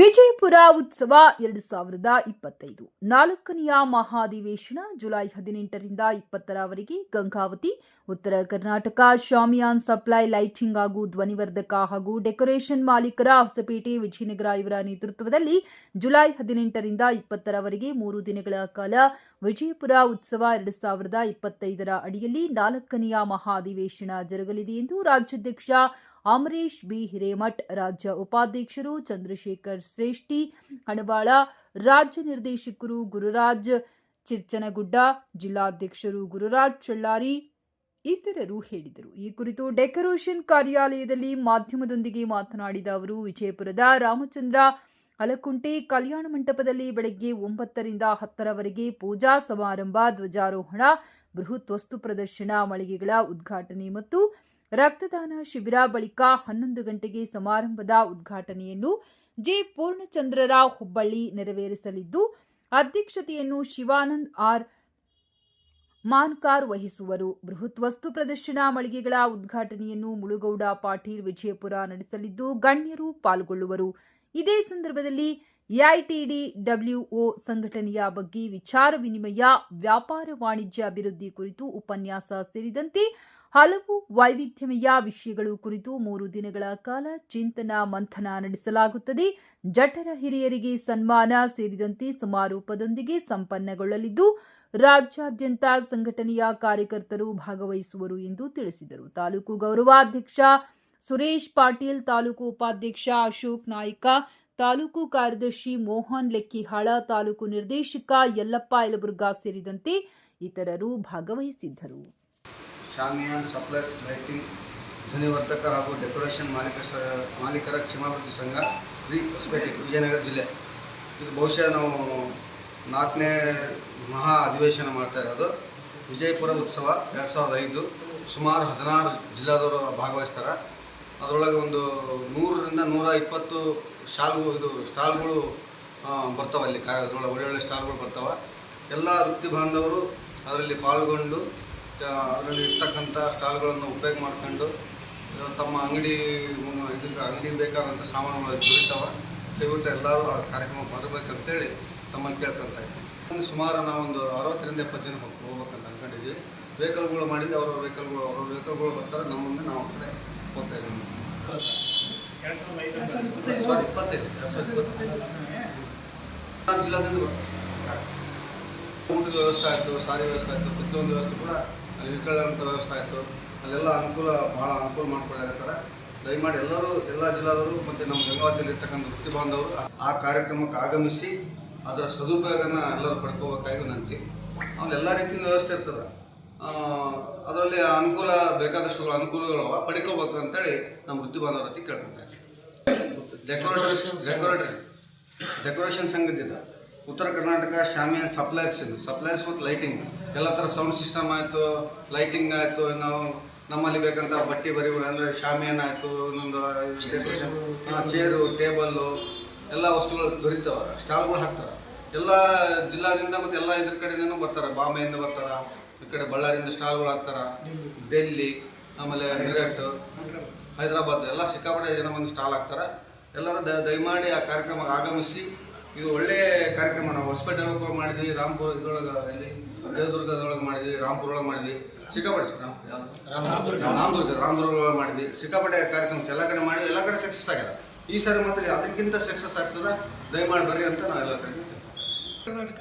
ಉತ್ಸವ ಎರಡು ಸಾವಿರದ ಇಪ್ಪತ್ತೈದು. ನಾಲ್ಕನೆಯ ಮಹಾಧಿವೇಶನ ಜುಲೈ ಹದಿನೆಂಟರಿಂದ ಇಪ್ಪತ್ತರವರೆಗೆ ಗಂಗಾವತಿ, ಉತ್ತರ ಕರ್ನಾಟಕ, ಶಾಮಿಯಾನ್ ಸಪ್ಲೈ, ಲೈಟಿಂಗ್ ಹಾಗೂ ಧ್ವನಿವರ್ಧಕ ಹಾಗೂ ಡೆಕೋರೇಷನ್ ಮಾಲೀಕರ ಹೊಸಪೇಟೆ ವಿಜಯನಗರ ಇವರ ನೇತೃತ್ವದಲ್ಲಿ ಜುಲೈ ಹದಿನೆಂಟರಿಂದ ಇಪ್ಪತ್ತರವರೆಗೆ ಮೂರು ದಿನಗಳ ಕಾಲ ವಿಜಯಪುರ ಉತ್ಸವ ಎರಡು ಸಾವಿರದ ಇಪ್ಪತ್ತೈದರ ಅಡಿಯಲ್ಲಿ ನಾಲ್ಕನೆಯ ಮಹಾಧಿವೇಶನ ಜರುಗಲಿದೆ ಎಂದು ರಾಜ್ಯಾಧ್ಯಕ್ಷ ಅಮರೀಶ್ ಬಿ. ಹಿರೇಮಠ್, ರಾಜ್ಯ ಉಪಾಧ್ಯಕ್ಷರು ಚಂದ್ರಶೇಖರ್ ಶ್ರೇಷ್ಠಿ, ಹಣವಾಳ ರಾಜ್ಯ ನಿರ್ದೇಶಕರು ಗುರುರಾಜ್ ಚಿರ್ಚನಗುಡ್ಡ, ಜಿಲ್ಲಾಧ್ಯಕ್ಷರು ಗುರುರಾಜ್ ಚಳ್ಳಾರಿ ಇತರರು ಹೇಳಿದರು. ಈ ಕುರಿತು ಡೆಕೋರೇಷನ್ ಕಾರ್ಯಾಲಯದಲ್ಲಿ ಮಾಧ್ಯಮದೊಂದಿಗೆ ಮಾತನಾಡಿದ ಅವರು, ವಿಜಯಪುರದ ರಾಮಚಂದ್ರ ಅಲಕುಂಟೆ ಕಲ್ಯಾಣ ಮಂಟಪದಲ್ಲಿ ಬೆಳಗ್ಗೆ ಒಂಬತ್ತರಿಂದ ಹತ್ತರವರೆಗೆ ಪೂಜಾ ಸಮಾರಂಭ, ಧ್ವಜಾರೋಹಣ, ಬೃಹತ್ ವಸ್ತು ಪ್ರದರ್ಶನ, ಮಳಿಗೆಗಳ ಉದ್ಘಾಟನೆ ಮತ್ತು ರಕ್ತದಾನ ಶಿಬಿರ ಬಳಿಕ ಹನ್ನೊಂದು ಗಂಟೆಗೆ ಸಮಾರಂಭದ ಉದ್ಘಾಟನೆಯನ್ನು ಜೆ ಪೂರ್ಣಚಂದ್ರರಾವ್ ಹುಬ್ಬಳ್ಳಿ ನೆರವೇರಿಸಲಿದ್ದು, ಅಧ್ಯಕ್ಷತೆಯನ್ನು ಶಿವಾನಂದ್ ಆರ್. ಮಾನ್ಕಾರ್ ವಹಿಸುವರು. ಬೃಹತ್ ವಸ್ತು ಪ್ರದರ್ಶನ ಮಳಿಗೆಗಳ ಉದ್ಘಾಟನೆಯನ್ನು ಮುಳುಗೌಡ ಪಾಟೀಲ್ ವಿಜಯಪುರ ನಡೆಸಲಿದ್ದು, ಗಣ್ಯರು ಪಾಲ್ಗೊಳ್ಳುವರು. ಇದೇ ಸಂದರ್ಭದಲ್ಲಿ ಎಐಟಿಡಿ ಡಬ್ಲ್ಯೂಒ ಸಂಘಟನೆಯ ಬಗ್ಗೆ ವಿಚಾರ ವಿನಿಮಯ, ವ್ಯಾಪಾರ ವಾಣಿಜ್ಯ ಅಭಿವೃದ್ಧಿ ಕುರಿತು ಉಪನ್ಯಾಸ ಸೇರಿದಂತೆ ಹಲವು ವೈವಿಧ್ಯಮಯ ವಿಷಯಗಳು ಕುರಿತು ಮೂರು ದಿನಗಳ ಕಾಲ ಚಿಂತನ ಮಂಥನ ನಡೆಸಲಾಗುತ್ತದೆ. ಜಠರ ಹಿರಿಯರಿಗೆ ಸನ್ಮಾನ ಸೇರಿದಂತೆ ಸಮಾರೋಪದೊಂದಿಗೆ ಸಂಪನ್ನಗೊಳ್ಳಲಿದ್ದು, ರಾಜ್ಯಾದ್ಯಂತ ಸಂಘಟನೆಯ ಕಾರ್ಯಕರ್ತರು ಭಾಗವಹಿಸುವರು ಎಂದು ತಿಳಿಸಿದರು. ತಾಲೂಕು ಗೌರವಾಧ್ಯಕ್ಷ ಸುರೇಶ್ ಪಾಟೀಲ್, ತಾಲೂಕು ಉಪಾಧ್ಯಕ್ಷ ಅಶೋಕ್ ನಾಯ್ಕ, ತಾಲೂಕು ಕಾರ್ಯದರ್ಶಿ ಮೋಹನ್ ಲೆಕ್ಕಿಹಾಳ, ತಾಲೂಕು ನಿರ್ದೇಶಕ ಯಲ್ಲಪ್ಪ ಯಲಬುರ್ಗಾ ಸೇರಿದಂತೆ ಇತರರು ಭಾಗವಹಿಸಿದ್ದರು. ಶಾಮಿಯಾನ್ ಸಪ್ಲೈಸ್ ಲೈಟಿಂಗ್ ಧ್ವನಿವರ್ಧಕ ಹಾಗೂ ಡೆಕೋರೇಷನ್ ಮಾಲೀಕ ಸ ಮಾಲೀಕರ ಕ್ಷೇಮಾಭಿವೃದ್ಧಿ ಸಂಘ ವಿ ಹೊಸಪೇಟೆ, ವಿಜಯನಗರ ಜಿಲ್ಲೆ. ಇದು ಬಹುಶಃ ನಾವು ನಾಲ್ಕನೇ ಮಹಾ ಅಧಿವೇಶನ ಮಾಡ್ತಾ ಇರೋದು. ವಿಜಯಪುರ ಉತ್ಸವ ಎರಡು ಸಾವಿರದ ಐದು, ಸುಮಾರು ಹದಿನಾರು ಜಿಲ್ಲಾದವರು ಭಾಗವಹಿಸ್ತಾರೆ. ಅದರೊಳಗೆ ಒಂದು ನೂರರಿಂದ ನೂರ ಇಪ್ಪತ್ತು ಶಾಲ್ಗಳು ಇದು ಸ್ಟಾಲ್ಗಳು ಬರ್ತಾವೆ ಅಲ್ಲಿ ಅದ್ರೊಳಗೆ ಒಳ್ಳೊಳ್ಳೆ ಸ್ಟಾಲ್ಗಳು ಬರ್ತಾವೆ. ಎಲ್ಲ ವೃತ್ತಿ ಬಾಂಧವರು ಅದರಲ್ಲಿ ಪಾಲ್ಗೊಂಡು ಅದರಲ್ಲಿ ಇರ್ತಕ್ಕಂಥ ಸ್ಟಾಲ್ಗಳನ್ನು ಉಪಯೋಗ ಮಾಡ್ಕೊಂಡು ತಮ್ಮ ಅಂಗಡಿ ಇದಕ್ಕೆ ಅಂಗಡಿ ಬೇಕಾದಂಥ ಸಾಮಾನುಗಳು ದೊರೀತಾವೆ. ದಯವಿಟ್ಟು ಎಲ್ಲರೂ ಆ ಕಾರ್ಯಕ್ರಮ ಬರಬೇಕಂತೇಳಿ ತಮ್ಮನ್ನು ಕೇಳ್ಕೊತಾ ಇದ್ದೀನಿ ಸುಮಾರು ನಾವೊಂದು ಅರವತ್ತರಿಂದ ಎಪ್ಪತ್ತು ಜನ ಹೋಗ್- ಹೋಗ್ಬೇಕಂತ ಅಂದ್ಕೊಂಡಿದ್ವಿ ವೆಹಿಕಲ್ಗಳು ಮಾಡಿದ್ವಿ ಅವರ ವೆಹಿಕಲ್ಗಳು ಅವರ ವೆಹಿಕಲ್ಗಳು ಬರ್ತಾರೆ ನಮ್ಮ ಮುಂದೆ ನಾವು ಕಡೆ ಹೋಗ್ತಾ ಇದ್ದೀವಿ. ಇಪ್ಪತ್ತೈದು? ಜಿಲ್ಲಾದಿಂದ ಬರ್ತಾರೆ. ಊಟದ ವ್ಯವಸ್ಥೆ ಆಯಿತು ಸಾರಿಗೆ ವ್ಯವಸ್ಥೆ ಆಯಿತು ಪ್ರತಿಯೊಂದು ವ್ಯವಸ್ಥೆ ಕೂಡ ಅಲ್ಲಿ ವ್ಯವಸ್ಥೆ ಆಯಿತು. ಅಲ್ಲೆಲ್ಲ ಅನುಕೂಲ, ಭಾಳ ಅನುಕೂಲ ಮಾಡ್ಕೊಳ್ಳಾಕತ್ತಾರೆ ದಯಮಾಡಿ ಎಲ್ಲರೂ, ಎಲ್ಲ ಜಿಲ್ಲಾದವರು ಮತ್ತು ನಮ್ಮ ಗಂಗಾವತಿಯಲ್ಲಿ ಇರ್ತಕ್ಕಂಥ ವೃತ್ತಿ ಬಾಂಧವರು ಆ ಕಾರ್ಯಕ್ರಮಕ್ಕೆ ಆಗಮಿಸಿ ಅದರ ಸದುಪಯೋಗನ ಎಲ್ಲರೂ ಪಡ್ಕೋಬೇಕಾಗಿ ವಿನಂತಿ. ಅವ್ನು ಎಲ್ಲ ರೀತಿಯಿಂದ ವ್ಯವಸ್ಥೆ ಇರ್ತದೆ. ಅದರಲ್ಲಿ ಅನುಕೂಲ ಬೇಕಾದಷ್ಟು ಅನುಕೂಲಗಳು ಪಡ್ಕೋಬೇಕು ಅಂತೇಳಿ ನಮ್ಮ ವೃತ್ತಿ ಬಾಂಧವರ ಹತ್ತಿ ಕೇಳ್ಕೊತಾರೆ ಡೆಕೋರೇಟರ್ಸ್ ಡೆಕೋರೇಟರ್ ಡೆಕೋರೇಷನ್ ಸಂಘದಿಂದ ಉತ್ತರ ಕರ್ನಾಟಕ ಶಾಮಿಯನ್ ಇದು. ಸಪ್ಲೈರ್ಸ್ ಮತ್ತು ಲೈಟಿಂಗ್ ಎಲ್ಲ ಥರ ಸೌಂಡ್ ಸಿಸ್ಟಮ್ ಆಯಿತು ಲೈಟಿಂಗ್ ಆಯಿತು ನಾವು ನಮ್ಮಲ್ಲಿ ಬೇಕಂತ ಬಟ್ಟೆ ಬರಿಗಳು ಅಂದರೆ ಶಾಮಿಯನ್ ಆಯಿತು ಇನ್ನೊಂದು ಡೆಕೋರೇಷನ್ ಚೇರು ಟೇಬಲ್ಲು ಎಲ್ಲ ವಸ್ತುಗಳು ದೊರೀತಾವೆ ಸ್ಟಾಲ್ಗಳು ಹಾಕ್ತಾರೆ. ಎಲ್ಲ ಜಿಲ್ಲಾದಿಂದ ಮತ್ತು ಎಲ್ಲ ಇದ್ರ ಕಡೆಯಿಂದನು ಬರ್ತಾರೆ ಬಾಂಬೆಯಿಂದ ಬರ್ತಾರೆ ಈ ಕಡೆ ಬಳ್ಳಾರಿಯಿಂದ ಸ್ಟಾಲ್ಗಳು ಹಾಕ್ತಾರೆ. ಡೆಲ್ಲಿ ಆಮೇಲೆ ಮೀರಟ್ ಹೈದರಾಬಾದ್ ಎಲ್ಲ ಸಿಕ್ಕಾಪಟ್ಟೆ ಜನ ಬಂದು ಸ್ಟಾಲ್ ಹಾಕ್ತಾರೆ. ಎಲ್ಲರೂ ದಯಮಾಡಿ ಆ ಕಾರ್ಯಕ್ರಮಕ್ಕೆ ಆಗಮಿಸಿ ಇದು ಒಳ್ಳೆಯ ಹೊಸಪೇಟೆ ಒಳಗೆ ಮಾಡಿದ್ವಿ ರಾಮ್ಪುರ ಇದ್ರೊಳಗೆ ಇಲ್ಲಿ ದೇವದುರ್ಗದೊಳಗೆ ಮಾಡಿದ್ವಿ ರಾಮ್ಪುರ ಒಳಗೆ ಮಾಡಿದ್ವಿ ಸಿಕ್ಕಾಪಟ್ಟೆ? ರಾಮದುರ್ಗ. ರಾಮದುರ್ಗ ಒಳಗೆ ಮಾಡಿದ್ವಿ. ಸಿಕ್ಕಾಪಟ್ಟೆ ಕಾರ್ಯಕ್ರಮ ಎಲ್ಲ ಕಡೆ ಮಾಡಿ ಎಲ್ಲ ಕಡೆ ಸಕ್ಸಸ್ ಆಗ್ಯದ ಈ ಸಾರಿ ಮಾತ್ರ ಅದಕ್ಕಿಂತ ಸಕ್ಸಸ್ ಆಗ್ತದ ದಯಮಾಡಿ ಬರ್ರಿ ಅಂತ ನಾವು ಎಲ್ಲ ಕಡೆ ಕರ್ನಾಟಕ.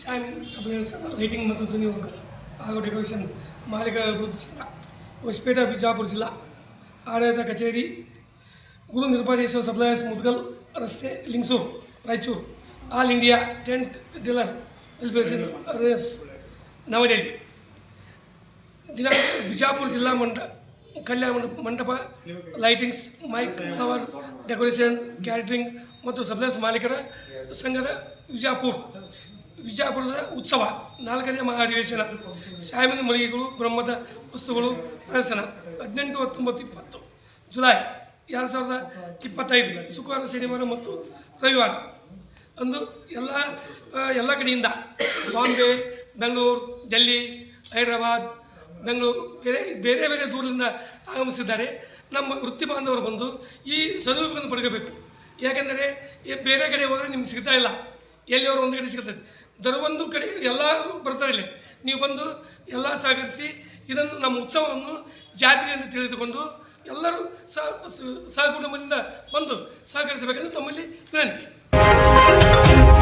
ಶಾನ್ ಸಪ್ಲೈಯರ್ಸ್ ಲೈಟಿಂಗ್ ಮತ್ತು ಧ್ವನಿ ವರ್ಗ ಹಾಗೂ ಡೆಕೋರೇಷನ್ ಮಾಲೀಕ ಅಭಿವೃದ್ಧಿ ಸಂಘ ಹೊಸಪೇಟೆ ಬಿಜಾಪುರ ಜಿಲ್ಲಾ ಆಡಳಿತ ಕಚೇರಿ ಗುರು ನಿರ್ಪಾದೇಶ್ವರ ಸಪ್ಲೈಯರ್ಸ್ ಮುದ್ಗಲ್ ರಸ್ತೆ Lingsugur Raichur. All India tent dealer welfare race ನವದೆಹಲಿ ದಿನ ಬಿಜಾಪುರ ಜಿಲ್ಲಾ ಮಂಡ ಕಲ್ಯಾಣ ಮಂಟಪ lightings mike flower decoration catering ಮತ್ತು ಸಪ್ಲೈಸ್ ಮಾಲೀಕರ ಸಂಘದ ವಿಜಾಪುರ ವಿಜಾಪುರದ ಉತ್ಸವ ನಾಲ್ಕನೇ ಮಹಾಧಿವೇಶನ ಶಾಮಿನ ಮಳಿಗೆಗಳು ಬ್ರಹ್ಮದ ವಸ್ತುಗಳು ಪ್ರದರ್ಶನ ಹದಿನೆಂಟು ಹತ್ತೊಂಬತ್ತು ಇಪ್ಪತ್ತು ಜುಲೈ ಎರಡು ಸಾವಿರದ ಇಪ್ಪತ್ತೈದು ಶುಕ್ರವಾರ ಶನಿವಾರ ಮತ್ತು ರವಿವಾರ ಅಂದು ಎಲ್ಲ ಎಲ್ಲ ಕಡೆಯಿಂದ ಬಾಂಬೆ, ಬೆಂಗಳೂರು, ಡೆಲ್ಲಿ, ಹೈದರಾಬಾದ್, ಬೆಂಗಳೂರು, ಬೇರೆ ಬೇರೆ ಬೇರೆ ದೂರದಿಂದ ಆಗಮಿಸಿದ್ದಾರೆ. ನಮ್ಮ ವೃತ್ತಿ ಬಾಂಧವರು ಬಂದು ಈ ಸದುಪಯೋಗವನ್ನು ಪಡ್ಕೋಬೇಕು. ಯಾಕೆಂದರೆ ಬೇರೆ ಕಡೆ ಹೋದರೆ ನಿಮ್ಗೆ ಸಿಗ್ತಾ ಇಲ್ಲ. ಎಲ್ಲಿಯವರು ಒಂದು ಕಡೆ ಸಿಗ್ತದೆ. ದರವೊಂದು ಕಡೆ ಎಲ್ಲ ಬರ್ತಾರೆ ಇಲ್ಲಿ. ನೀವು ಬಂದು ಎಲ್ಲ ಸಹಕರಿಸಿ ಇದನ್ನು ನಮ್ಮ ಉತ್ಸವವನ್ನು ಜಾತ್ರೆ ಎಂದು ತಿಳಿದುಕೊಂಡು ಎಲ್ಲರೂ ಸಹ, ಸಹಕುಟುಂಬದಿಂದ ಬಂದು ಸಹಕರಿಸಬೇಕೆಂದು ತಮ್ಮಲ್ಲಿ ವಿನಂತಿ. Música